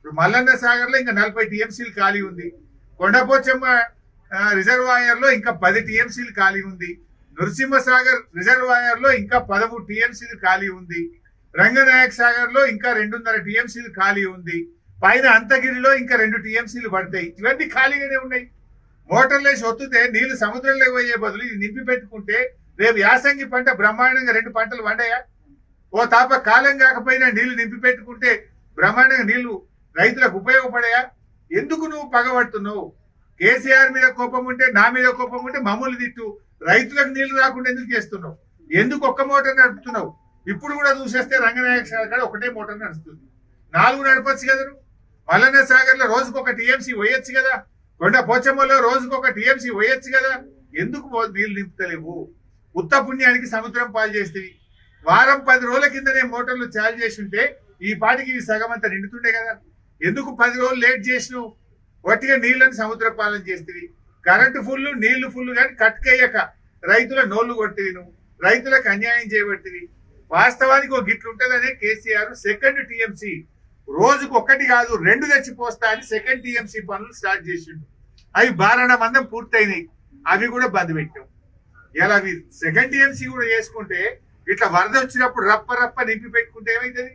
ఇప్పుడు మల్లన్న సాగర్లో ఇంకా నలభై టీఎంసీలు ఖాళీ ఉంది. కొండపోచమ్మ రిజర్వాయర్లో రిజర్వాయర్లో ఇంకా పది టీఎంసీలు ఖాళీ ఉంది. నృసింహ సాగర్ రిజర్వాయర్లో ఇంకా పదమూడు టీఎంసీలు ఖాళీ ఉంది. రంగనాయక్ సాగర్లో ఇంకా రెండున్నర టీఎంసీలు ఖాళీ ఉంది. పైన అంతగిరిలో ఇంకా రెండు టీఎంసీలు పడతాయి. ఇవన్నీ ఖాళీగానే ఉన్నాయి. మోటార్లేసి ఒత్తుతే నీళ్ళు సముద్రంలోకి పోయే బదులు ఇది నింపి పెట్టుకుంటే రేపు యాసంగి పంట బ్రహ్మాండంగా రెండు పంటలు పండాయా? ఓ తాప కాలం కాకపోయినా నీళ్ళు నింపి పెట్టుకుంటే బ్రహ్మాండంగా నీళ్ళు రైతులకు ఉపయోగపడయా? ఎందుకు నువ్వు పగబడుతున్నావు? కేసీఆర్ మీద కోపం ఉంటే నా మీద కోపం ఉంటే మమ్మల్ని తిట్టు. రైతులకు నీళ్ళు రాకుండా ఎందుకు చేస్తున్నావు? ఎందుకు ఒక్క మోటార్ నడుపుతున్నావు? ఇప్పుడు కూడా చూసేస్తే రంగనాయక సాగర్ కాడ ఒకటే మోటార్ నడుస్తుంది. నాలుగు నడపచ్చు కదా నువ్వు. మల్లన్న సాగర్లో రోజుకు ఒక టీఎంసీ పోయొచ్చు కదా. కొండ పోచమ్మలో రోజుకు ఒక టీఎంసీ పోయొచ్చు కదా. ఎందుకు నీళ్ళు నీళ్ళు నింపుతలేవు? ఉత్త పుణ్యానికి సముద్రం పాలు చేస్తేవి వారం పది రోజుల కిందనే మోటార్లు చాలు చేసి ఉంటే ఈ పాటికి ఈ సగం అంతా నిండుతుండే కదా. ఎందుకు పది రోజులు లేట్ చేసినావు? వట్టిగా నీళ్ళని సముద్ర పాలన చేస్తుంది కరెంటు ఫుల్ నీళ్ళు ఫుల్ కానీ కట్కేయక రైతుల నోళ్ళు కొట్టివి నువ్వు. రైతులకు అన్యాయం చేయబట్టివి. వాస్తవానికి ఒక గిట్లు ఉంటుందనే కేసీఆర్ సెకండ్ టీఎంసీ రోజుకు ఒక్కటి కాదు రెండు తెచ్చిపోస్తా అని సెకండ్ టీఎంసీ పనులు స్టార్ట్ చేసిండు. అవి బారణ మందం పూర్తయినాయి. అవి కూడా బంద్ పెట్టాం. ఇలా అవి? సెకండ్ టీఎంసీ కూడా చేసుకుంటే ఇట్లా వరద వచ్చినప్పుడు రప్ప రప్ప నింపి పెట్టుకుంటే ఏమైతుంది?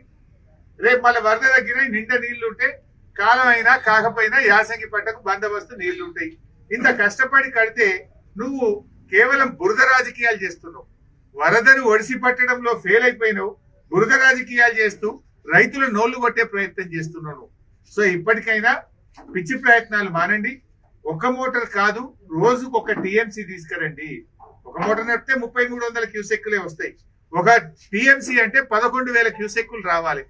రేపు మళ్ళీ వరద దగ్గర నిండా నీళ్ళు ఉంటే కాలం అయినా కాకపోయినా యాసంగి పంటకు బందోబస్తు నీళ్ళు ఉంటాయి ఇంత కష్టపడి కడితే నువ్వు కేవలం బురద రాజకీయాలు చేస్తున్నావు. వరదను ఒడిసి పట్టడంలో ఫెయిల్ అయిపోయినావు బురద రాజకీయాలు చేస్తూ రైతుల నోళ్ళు కొట్టే ప్రయత్నం చేస్తున్నావు. సో ఇప్పటికైనా పిచ్చి ప్రయత్నాలు మానండి. ఒక మోటార్ కాదు రోజుకు ఒక టీఎంసీ తీసుకురండి. ఒక మోటార్ నడిపితే ముప్పై మూడు వందల క్యూసెక్కులే వస్తాయి. ఒక టీఎంసీ అంటే పదకొండు వేల క్యూసెక్కులు రావాలి.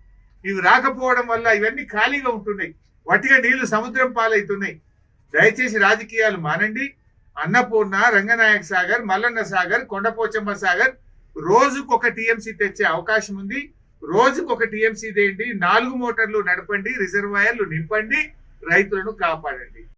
ఇవి రాకపోవడం వల్ల ఇవన్నీ ఖాళీగా ఉంటున్నాయి. వట్టిగా నీళ్ళు సముద్రం పాలవుతున్నాయి. దయచేసి రాజకీయాలు మానండి. అన్నపూర్ణ రంగనాయక సాగర్ మల్లన్న సాగర్ కొండపోచమ్మ సాగర్ రోజుకు ఒక టీఎంసీ తెచ్చే అవకాశం ఉంది. రోజుకు ఒక టీఎంసీ దేండి నాలుగు మోటార్లు నడపండి రిజర్వాయర్లు నింపండి రైతులను కాపాడండి.